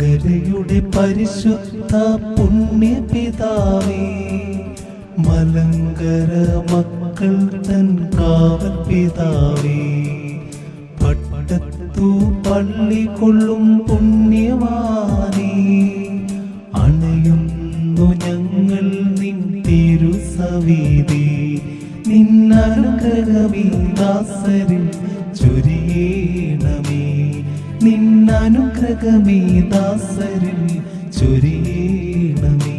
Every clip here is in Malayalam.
മലങ്കരയുടെ പരിശുദ്ധ പുണ്യ പുണ്യപിതാവേ മലങ്കര മക്കൾ തൻ കാവൽ പിതാവേ പട്ടത്തു പള്ളി കൊള്ളും പുണ്യവാനേ അണയുന്നു ഞങ്ങൾ നിൻ തിരുസവീതി. നിന്നനുഗ്രഹമീ ദാസരിൽ ചൊരിയണമേ. നിന്നനുഗ്രഹമീ ദാസരിൽ ചൊരിയണമേ.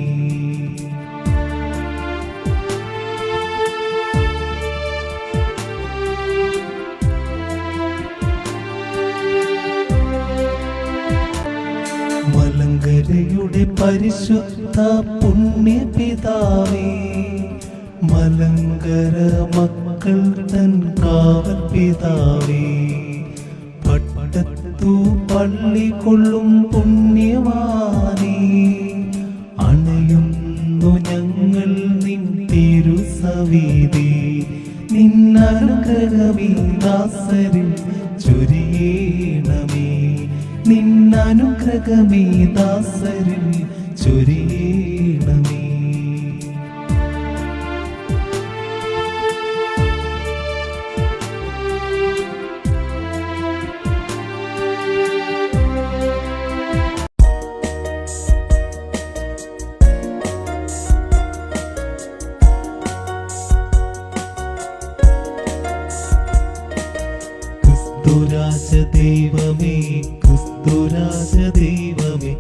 മലങ്കരയുടെ പരിശുദ്ധ പുണ്യ പിതാവേ മലങ്കര മക്കൾ തൻ കാവൽ പിതാവേ പട്ടത്തു പള്ളി കൊള്ളും പുണ്യവാനേ അണയുന്നു ഞങ്ങൾ നിൻ തിരുസവീതി നിന്നനുഗ്രഹമീ ദാസരിൽ ചൊരിയണമേ. ചൊരിയണമേ ക്രിസ്തുരാജ ദൈവമേ ക്രിസ്തുരാജ ദൈവമേ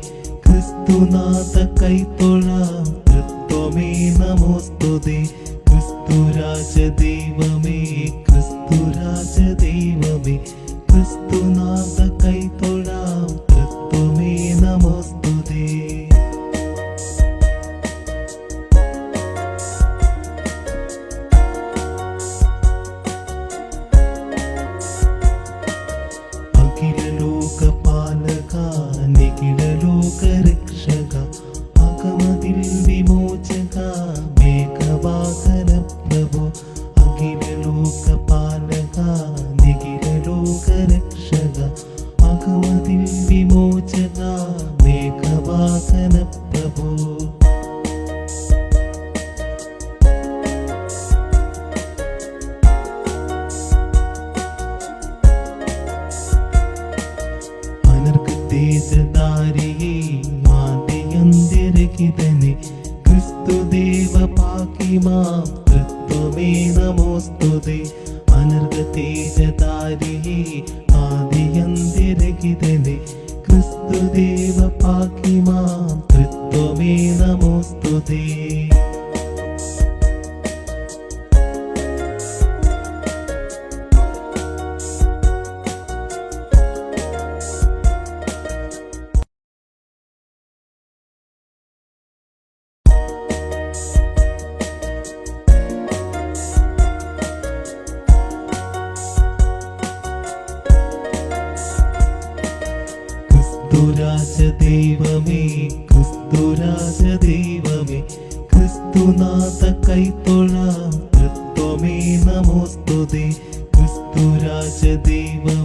ക്രിസ്തുനാഥ കൈത്തൊഴാം തൃത്വമേ നമോസ്തുതേ. ക്രിസ്തുരാജ ദൈവമേ ക്രിസ്തുരാജ ദൈവമേ ക്രിസ്തുനാഥ ക്രിസ്തുരാജ ദൈവമേ ക്രിസ്തുരാജ ദൈവമേ ക്രിസ്തുനാഥ കൈത്തൊഴാം തൃത്വമേ നമോസ്തുതേ ക്രിസ്തുരാജ ദൈവമേ.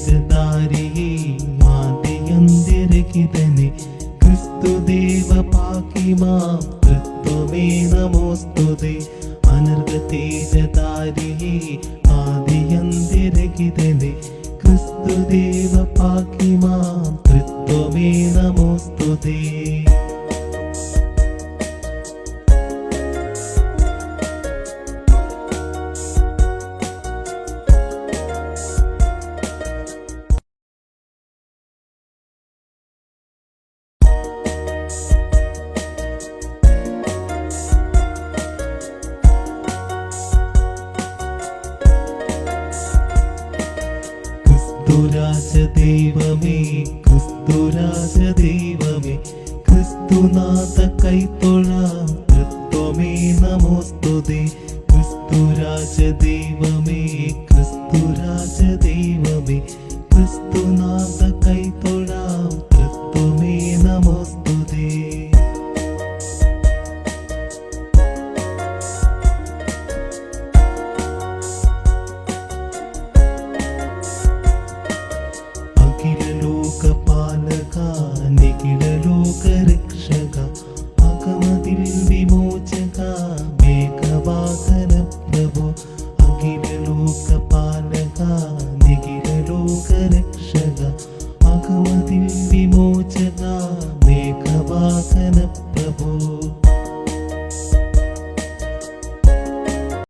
അനർഗതേജധാരിയേ ആദ്യന്തിരകിതനെ ക്രിസ്തുദേവ പാകിമാം തൃത്വമേ നമോസ്തുതേ. അനർഗതേജധാരിയേ ആദ്യന്തിരകിതനെ ക്രിസ്തുദേവ പാകിമാം തൃത്വമേ നമോസ്തുതേ. ക്രിസ്തുരാജ ദൈവമേ ക്രിസ്തുരാജ ദൈവമേ ക്രിസ്തുനാഥ കൈത്തൊഴാം തത്വമേ നമോസ്തുതേ ക്രിസ്തുരാജ ദൈവമേ ക്രിസ്തുരാജ